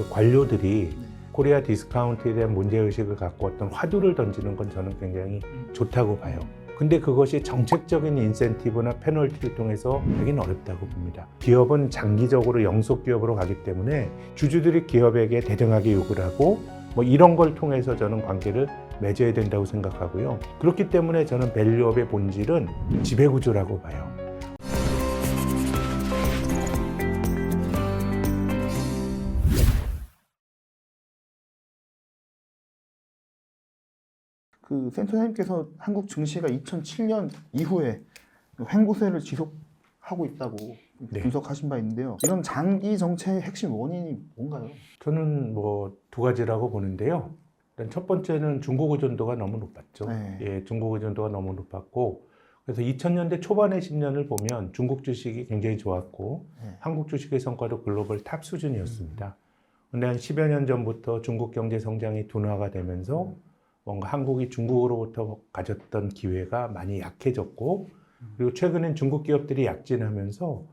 그 관료들이 코리아 디스카운트에 대한 문제의식을 갖고 어떤 화두를 던지는 건 저는 굉장히 좋다고 봐요. 근데 그것이 정책적인 인센티브나 페널티를 통해서 하기는 어렵다고 봅니다. 기업은 장기적으로 영속 기업으로 가기 때문에 주주들이 기업에게 대등하게 요구를 하고 뭐 이런 걸 통해서 저는 관계를 맺어야 된다고 생각하고요. 그렇기 때문에 저는 밸류업의 본질은 지배구조라고 봐요. 그 센터장님께서 한국 증시가 2007년 이후에 그 횡보세를 지속하고 있다고 네. 분석하신 바 있는데요. 이런 장기 정체의 핵심 원인이 뭔가요? 저는 뭐 두 가지라고 보는데요. 일단 첫 번째는 중국 의존도가 너무 높았죠. 네. 예, 중국 의존도가 너무 높았고 그래서 2000년대 초반의 10년을 보면 중국 주식이 굉장히 좋았고 네. 한국 주식의 성과도 글로벌 탑 수준이었습니다. 근데 한 10여 년 전부터 중국 경제 성장이 둔화가 되면서 뭔가 한국이 중국으로부터 가졌던 기회가 많이 약해졌고 그리고 최근엔 중국 기업들이 약진하면서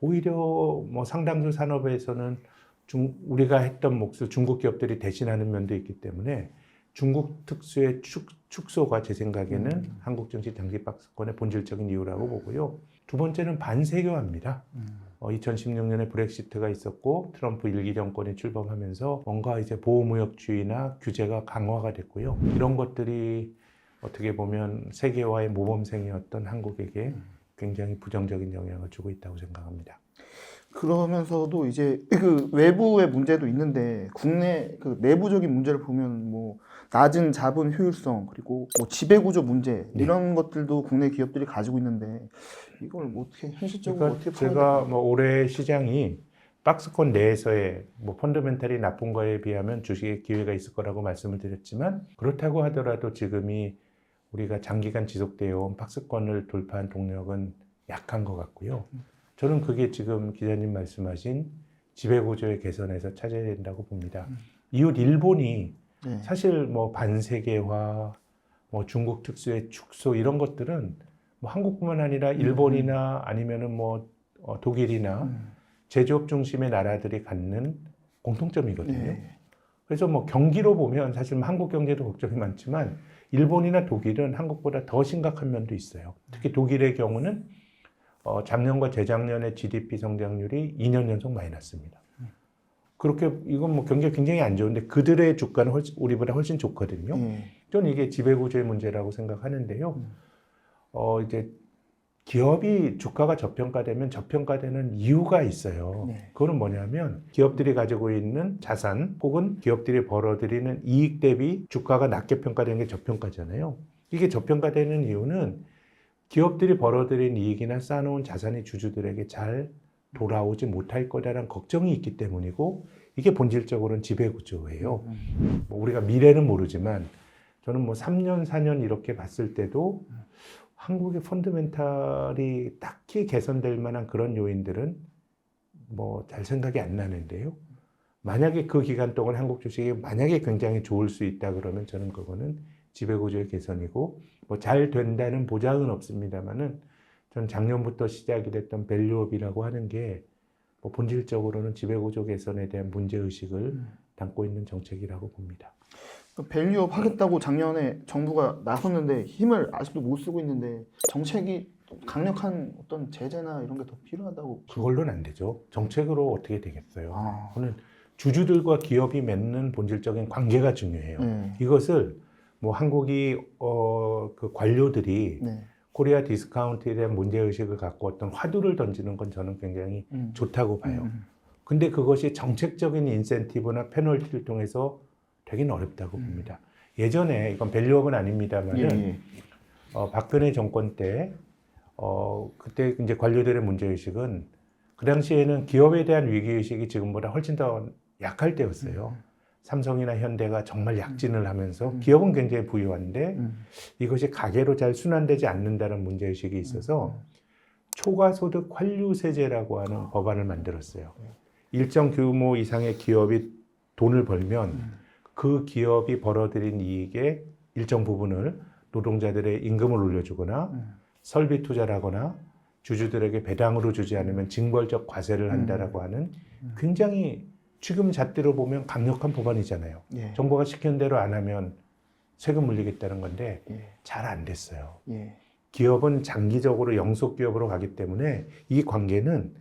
오히려 뭐 상당수 산업에서는 중, 우리가 했던 몫을 중국 기업들이 대신하는 면도 있기 때문에 중국 특수의 축, 축소가 제 생각에는 음. 한국 정치 장기 박스권의 본질적인 이유라고 보고요. 두 번째는 반세교화입니다. 어, 2016년에 브렉시트가 있었고 트럼프 일기 정권이 출범하면서 뭔가 이제 보호무역주의나 규제가 강화가 됐고요. 이런 것들이 어떻게 보면 세계화의 모범생이었던 한국에게 굉장히 부정적인 영향을 주고 있다고 생각합니다. 그러면서도 이제 그 외부의 문제도 있는데 국내 그 내부적인 문제를 보면 뭐 낮은 자본 효율성 그리고 뭐 지배구조 문제 네. 이런 것들도 국내 기업들이 가지고 있는데 이걸 뭐 어떻게 현실적으로 그러니까 어떻게 제가? 뭐 올해 시장이 박스권 내에서의 뭐 펀더멘탈이 나쁜 거에 비하면 주식의 기회가 있을 거라고 말씀을 드렸지만 그렇다고 하더라도 지금이 우리가 장기간 지속되어 온 박스권을 돌파한 동력은 약한 것 같고요. 저는 그게 지금 기자님 말씀하신 지배구조의 개선에서 찾아야 된다고 봅니다. 이웃 일본이 네. 사실 뭐 반세계화, 뭐 중국 특수의 축소 이런 것들은 뭐 한국뿐만 아니라 일본이나 아니면은 뭐 어, 독일이나 음. 제조업 중심의 나라들이 갖는 공통점이거든요. 네. 그래서 뭐 경기로 보면 사실 뭐 한국 경제도 걱정이 많지만 일본이나 독일은 한국보다 더 심각한 면도 있어요. 특히 독일의 경우는 어, 작년과 재작년의 GDP 성장률이 2년 연속 마이너스입니다. 그렇게 이건 뭐 경기가 굉장히 안 좋은데 그들의 주가는 훨씬, 우리보다 훨씬 좋거든요. 네. 저는 이게 지배구조의 문제라고 생각하는데요. 음. 어, 이제 기업이 주가가 저평가되면 저평가되는 이유가 있어요. 네. 그거는 뭐냐면 기업들이 가지고 있는 자산 혹은 기업들이 벌어들이는 이익 대비 주가가 낮게 평가되는 게 저평가잖아요. 이게 저평가되는 이유는 기업들이 벌어들인 이익이나 쌓아놓은 자산이 주주들에게 잘 돌아오지 못할 거다라는 걱정이 있기 때문이고 이게 본질적으로는 지배구조예요. 음. 뭐 우리가 미래는 모르지만 저는 뭐 3년, 4년 이렇게 봤을 때도 한국의 펀드멘탈이 딱히 개선될 만한 그런 요인들은 뭐 잘 생각이 안 나는데요. 만약에 그 기간 동안 한국 주식이 만약에 굉장히 좋을 수 있다 그러면 저는 그거는 지배구조의 개선이고 뭐 잘 된다는 보장은 없습니다만은 전 작년부터 시작이 됐던 밸류업이라고 하는 게 뭐 본질적으로는 지배구조 개선에 대한 문제의식을 담고 있는 정책이라고 봅니다. 그 밸류업 하겠다고 작년에 정부가 나섰는데 힘을 아직도 못 쓰고 있는데 정책이 강력한 어떤 제재나 이런 게 더 필요하다고. 그걸로는 안 되죠. 정책으로 어떻게 되겠어요? 아, 저는 주주들과 기업이 맺는 본질적인 관계가 중요해요. 네. 이것을 뭐 한국이 어, 그 관료들이 네. 코리아 디스카운트에 대한 문제의식을 갖고 어떤 화두를 던지는 건 저는 굉장히 음. 좋다고 봐요. 음. 근데 그것이 정책적인 인센티브나 페널티를 통해서 되긴 어렵다고 음. 봅니다. 예전에 이건 밸류업은 예, 아닙니다만은 예. 어, 박근혜 정권 때, 어, 그때 이제 관료들의 문제의식은 그 당시에는 기업에 대한 위기의식이 지금보다 훨씬 더 약할 때였어요. 삼성이나 현대가 정말 약진을 하면서 음. 기업은 굉장히 부유한데 음. 이것이 가계로 잘 순환되지 않는다는 문제의식이 있어서 음. 초과소득 환류세제라고 하는 아. 법안을 만들었어요. 네. 일정 규모 이상의 기업이 돈을 벌면 음. 그 기업이 벌어들인 이익의 일정 부분을 노동자들의 임금을 올려주거나 음. 설비 투자라거나 주주들에게 배당으로 주지 않으면 징벌적 과세를 음. 한다라고 하는 음. 굉장히 지금 잣대로 보면 강력한 법안이잖아요. 예. 정부가 시키는 대로 안 하면 세금 물리겠다는 건데 예. 잘안 됐어요. 예. 기업은 장기적으로 영속 기업으로 가기 때문에 이 관계는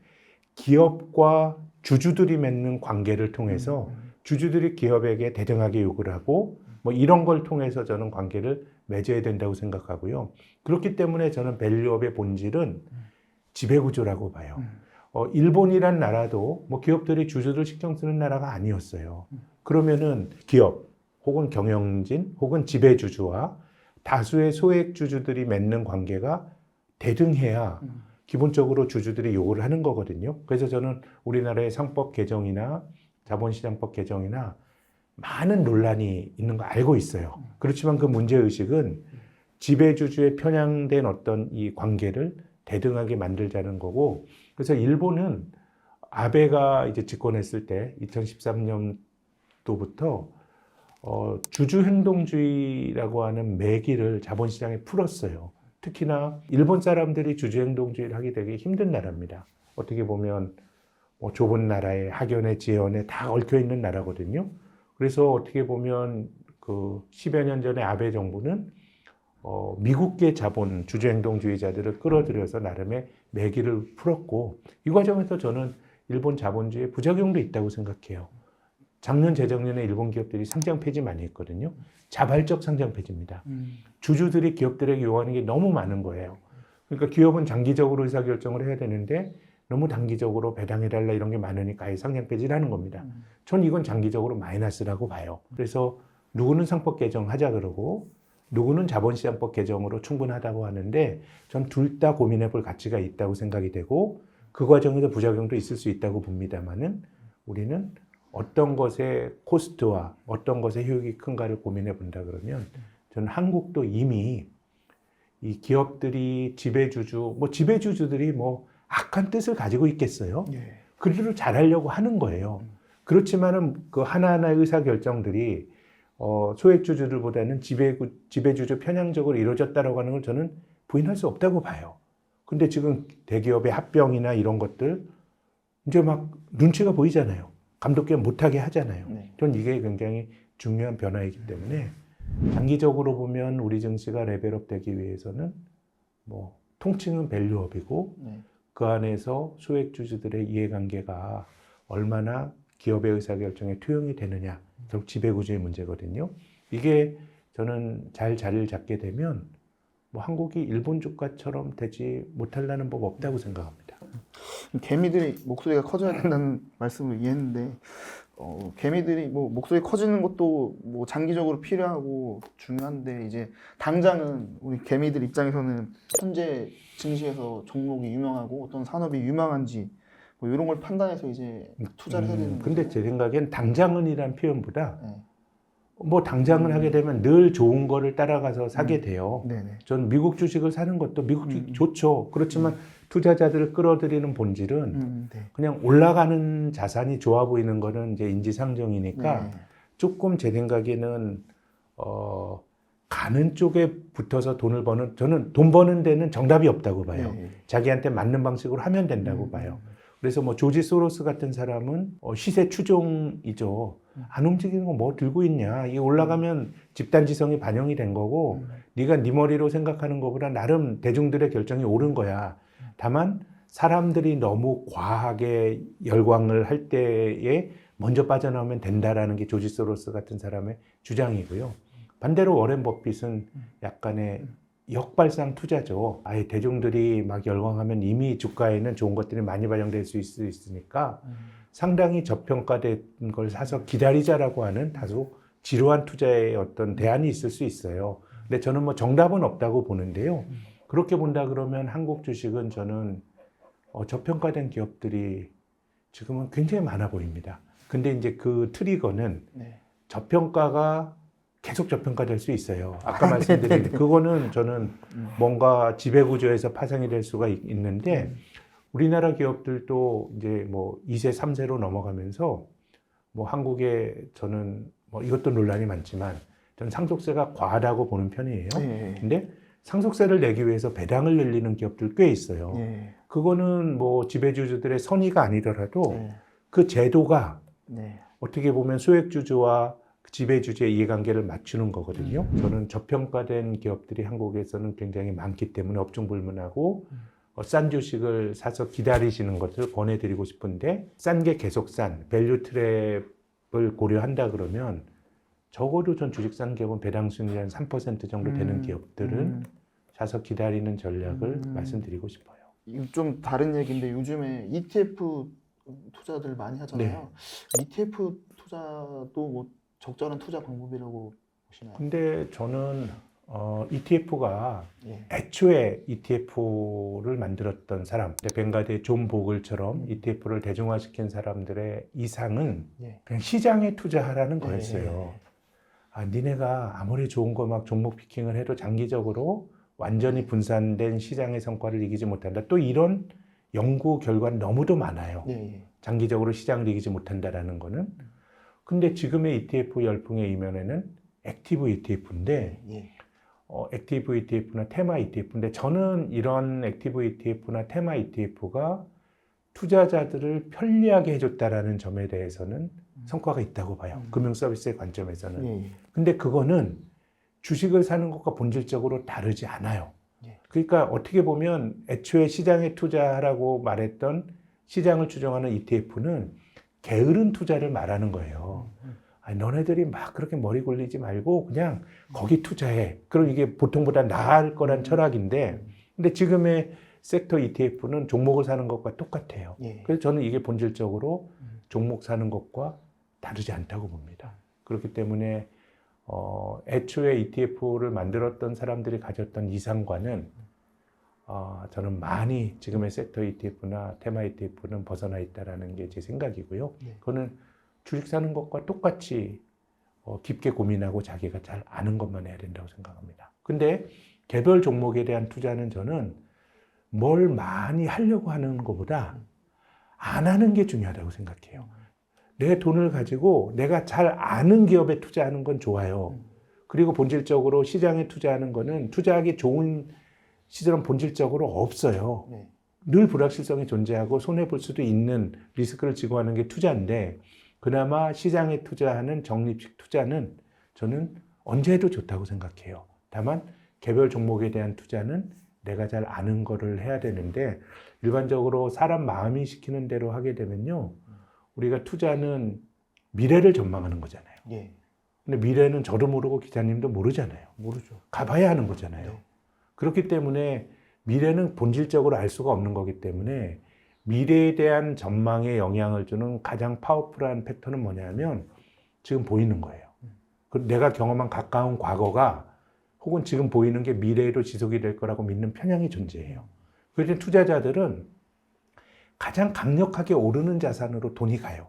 기업과 주주들이 맺는 관계를 통해서 음. 주주들이 기업에게 대등하게 요구를 하고 뭐 이런 걸 통해서 저는 관계를 맺어야 된다고 생각하고요. 그렇기 때문에 저는 밸류업의 본질은 지배구조라고 봐요. 음. 어, 일본이란 나라도 뭐 기업들이 주주들 신경 쓰는 나라가 아니었어요. 그러면은 기업 혹은 경영진 혹은 지배주주와 다수의 소액 주주들이 맺는 관계가 대등해야 음. 기본적으로 주주들이 요구를 하는 거거든요. 그래서 저는 우리나라의 상법 개정이나 자본시장법 개정이나 많은 논란이 있는 거 알고 있어요. 그렇지만 그 문제의식은 지배주주에 편향된 어떤 이 관계를 대등하게 만들자는 거고, 그래서 일본은 아베가 이제 집권했을 때 2013년도부터 어, 주주 행동주의라고 하는 매기를 자본시장에 풀었어요. 특히나 일본 사람들이 주주 행동주의를 하기 되게 힘든 나라입니다. 어떻게 보면 뭐 좁은 나라에 학연에 지연에 다 얽혀 있는 나라거든요. 그래서 어떻게 보면 그 10여 년 전에 아베 정부는 어, 미국계 자본 주주행동주의자들을 끌어들여서 나름의 매기를 풀었고 이 과정에서 저는 일본 자본주의의 부작용도 있다고 생각해요. 작년 재작년에 일본 기업들이 상장 폐지 많이 했거든요. 자발적 상장 폐지입니다. 음. 주주들이 기업들에게 요구하는 게 너무 많은 거예요. 그러니까 기업은 장기적으로 의사 결정을 해야 되는데 너무 단기적으로 배당해 달라 이런 게 많으니까 아예 상장 폐지를 하는 겁니다. 음. 전 이건 장기적으로 마이너스라고 봐요. 그래서 누구는 상법 개정하자 그러고 누구는 자본시장법 개정으로 충분하다고 하는데 전 둘 다 고민해 볼 가치가 있다고 생각이 되고 그 과정에서 부작용도 있을 수 있다고 봅니다만은 우리는 어떤 것의 코스트와 어떤 것의 효익이 큰가를 고민해 본다 그러면 저는 한국도 이미 이 기업들이 지배주주 뭐 지배주주들이 뭐 악한 뜻을 가지고 있겠어요. 예. 그대로 잘하려고 하는 거예요. 그렇지만은 그 하나하나의 의사 결정들이 어, 소액주주들보다는 지배 지배주주 편향적으로 이루어졌다라고 하는 걸 저는 부인할 수 없다고 봐요. 근데 지금 대기업의 합병이나 이런 것들 이제 막 눈치가 보이잖아요. 감독 기업 못하게 하잖아요. 네. 전 이게 굉장히 중요한 변화이기 때문에 장기적으로 보면 우리 증시가 레벨업 되기 위해서는 뭐 통칭은 밸류업이고 네. 그 안에서 소액 주주들의 이해관계가 얼마나 기업의 의사결정에 투영이 되느냐, 결국 지배구조의 문제거든요. 이게 저는 잘 자리를 잡게 되면 뭐 한국이 일본 주가처럼 되지 못할라는 법 없다고 생각합니다. 개미들이 목소리가 커져야 된다는 말씀을 이해했는데 어, 개미들이 뭐 목소리 커지는 것도 뭐 장기적으로 필요하고 중요한데 이제 당장은 우리 개미들 입장에서는 현재 증시에서 종목이 유명하고 어떤 산업이 유망한지 뭐 이런 걸 판단해서 이제 투자를 해야 되는 음, 근데 제 생각엔 당장은이란 표현보다 네. 뭐 당장은 하게 되면 늘 좋은 거를 따라가서 사게 돼요. 네네. 전 미국 주식을 사는 것도 미국 주식 음. 좋죠. 그렇지만 투자자들을 끌어들이는 본질은 음, 네. 그냥 올라가는 자산이 좋아 보이는 거는 이제 인지상정이니까 네. 조금 제 생각에는 어 가는 쪽에 붙어서 돈을 버는 저는 돈 버는 데는 정답이 없다고 봐요. 네. 자기한테 맞는 방식으로 하면 된다고 음. 봐요. 그래서 뭐 조지 소로스 같은 사람은 어, 시세 추종이죠. 음. 안 움직이는 거 뭐 들고 있냐? 이 올라가면 집단 지성이 반영이 된 거고 음. 네가 네 머리로 생각하는 것보다 나름 대중들의 결정이 옳은 거야. 다만 사람들이 너무 과하게 열광을 할 때에 먼저 빠져나오면 된다라는 게 조지 소로스 같은 사람의 주장이고요. 반대로 워렌 버핏은 약간의 역발상 투자죠. 아예 대중들이 막 열광하면 이미 주가에는 좋은 것들이 많이 반영될 수 있- 수 있으니까 음. 상당히 저평가된 걸 사서 기다리자라고 하는 다소 지루한 투자의 어떤 대안이 있을 수 있어요. 근데 저는 뭐 정답은 없다고 보는데요. 그렇게 본다 그러면 한국 주식은 저는 어, 저평가된 기업들이 지금은 굉장히 많아 보입니다. 근데 이제 그 트리거는 네. 저평가가 계속 저평가될 수 있어요. 아까 말씀드린 그거는 저는 뭔가 지배 구조에서 파생이 될 수가 있- 있는데 우리나라 기업들도 이제 뭐 2세, 3세로 넘어가면서 뭐 한국에 저는 뭐 이것도 논란이 많지만 저는 상속세가 과하다고 보는 편이에요. 네. 근데 상속세를 내기 위해서 배당을 늘리는 기업들 꽤 있어요. 네. 그거는 뭐 지배주주들의 선의가 아니더라도 네. 그 제도가 네. 어떻게 보면 소액주주와 지배 주주의 이해관계를 맞추는 거거든요. 저는 저평가된 기업들이 한국에서는 굉장히 많기 때문에 업종 불문하고 음. 어, 싼 주식을 사서 기다리시는 것을 권해드리고 싶은데 싼 게 계속 싼 밸류 트랩을 고려한다 그러면 적어도 전 주식 싼 기업은 배당 수익률이 한 3% 정도 되는 음, 기업들은 음. 사서 기다리는 전략을 음. 말씀드리고 싶어요. 좀 다른 얘기인데 요즘에 ETF 투자들 많이 하잖아요. 네. ETF 투자도 뭐 적절한 투자 방법이라고 보시나요? 근데 저는 어, ETF가 예. 애초에 ETF를 만들었던 사람, 벵가드의 존 보글처럼 ETF를 대중화시킨 사람들의 이상은 예. 그냥 시장에 투자하라는 예. 거였어요. 아, 니네가 아무리 좋은 거 막 종목 피킹을 해도 장기적으로 완전히 분산된 시장의 성과를 이기지 못한다. 또 이런 연구 결과는 너무도 많아요. 예. 예. 장기적으로 시장을 이기지 못한다라는 거는. 근데 지금의 ETF 열풍의 이면에는 액티브 ETF인데 예. 어, 액티브 ETF나 테마 ETF인데 저는 이런 액티브 ETF나 테마 ETF가 투자자들을 편리하게 해줬다라는 점에 대해서는 성과가 있다고 봐요. 음. 금융 서비스의 관점에서는. 예. 예. 근데 그거는 주식을 사는 것과 본질적으로 다르지 않아요. 예. 그러니까 어떻게 보면 애초에 시장에 투자하라고 말했던 시장을 추종하는 ETF는 게으른 투자를 말하는 거예요. 음. 아니, 너네들이 막 그렇게 머리 굴리지 말고 그냥 거기 투자해. 그럼 이게 보통보다 나을 거란 철학인데, 근데 지금의 섹터 ETF는 종목을 사는 것과 똑같아요. 예. 그래서 저는 이게 본질적으로 음. 종목 사는 것과 다르지 않다고 봅니다. 그렇기 때문에 어, 애초에 ETF를 만들었던 사람들이 가졌던 이상과는 어, 저는 많이 지금의 섹터 ETF나 테마 ETF는 벗어나 있다라는 게 제 생각이고요. 네. 그거는 주식 사는 것과 똑같이 어, 깊게 고민하고 자기가 잘 아는 것만 해야 된다고 생각합니다. 근데 개별 종목에 대한 투자는 저는 뭘 많이 하려고 하는 것보다 안 하는 게 중요하다고 생각해요. 내 돈을 가지고 내가 잘 아는 기업에 투자하는 건 좋아요. 그리고 본질적으로 시장에 투자하는 거는 투자하기 좋은 시절은 본질적으로 없어요. 네. 늘 불확실성이 존재하고 손해 볼 수도 있는 리스크를 지고 하는 게 투자인데 그나마 시장에 투자하는 적립식 투자는 저는 언제 해도 좋다고 생각해요. 다만 개별 종목에 대한 투자는 내가 잘 아는 거를 해야 되는데 일반적으로 사람 마음이 시키는 대로 하게 되면요. 우리가 투자는 미래를 전망하는 거잖아요. 예. 근데 미래는 저도 모르고 기자님도 모르잖아요. 모르죠. 가봐야 하는 거잖아요. 네. 그렇기 때문에 미래는 본질적으로 알 수가 없는 거기 때문에 미래에 대한 전망에 영향을 주는 가장 파워풀한 팩터는 뭐냐면 지금 보이는 거예요. 그 내가 경험한 가까운 과거가 혹은 지금 보이는 게 미래에도 지속이 될 거라고 믿는 편향이 존재해요. 그래서 투자자들은 가장 강력하게 오르는 자산으로 돈이 가요.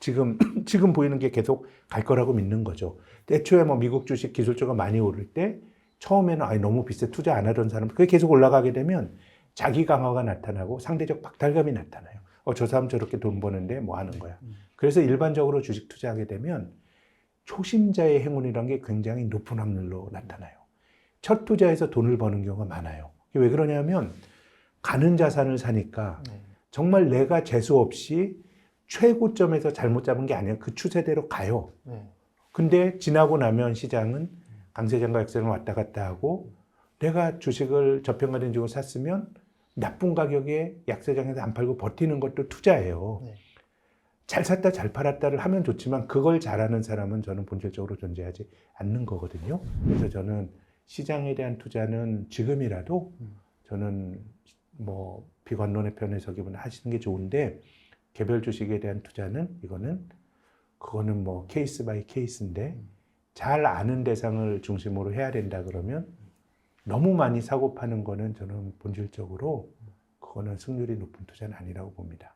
지금 지금 보이는 게 계속 갈 거라고 믿는 거죠. 애초에 뭐 미국 주식 기술주가 많이 오를 때 처음에는 아니 너무 비싸 투자 안 하던 사람 그게 계속 올라가게 되면 자기 강화가 나타나고 상대적 박탈감이 나타나요. 어 저 사람 저렇게 돈 버는데 뭐 하는 거야. 그래서 일반적으로 주식 투자하게 되면 초심자의 행운이란 게 굉장히 높은 확률로 나타나요. 첫 투자에서 돈을 버는 경우가 많아요. 왜 그러냐면 가는 자산을 사니까 네. 정말 내가 재수 없이 최고점에서 잘못 잡은 게 아니라 그 추세대로 가요. 네. 근데 지나고 나면 시장은 강세장과 약세장 왔다 갔다 하고 내가 주식을 저평가된 주식을 샀으면 나쁜 가격에 약세장에서 안 팔고 버티는 것도 투자예요. 네. 잘 샀다 잘 팔았다를 하면 좋지만 그걸 잘하는 사람은 저는 본질적으로 존재하지 않는 거거든요. 그래서 저는 시장에 대한 투자는 지금이라도 음. 저는 뭐 비관론의 편에 서기보다 하시는 게 좋은데 개별 주식에 대한 투자는 이거는 그거는 뭐 케이스 바이 케이스인데 잘 아는 대상을 중심으로 해야 된다 그러면 너무 많이 사고 파는 거는 저는 본질적으로 그거는 승률이 높은 투자는 아니라고 봅니다.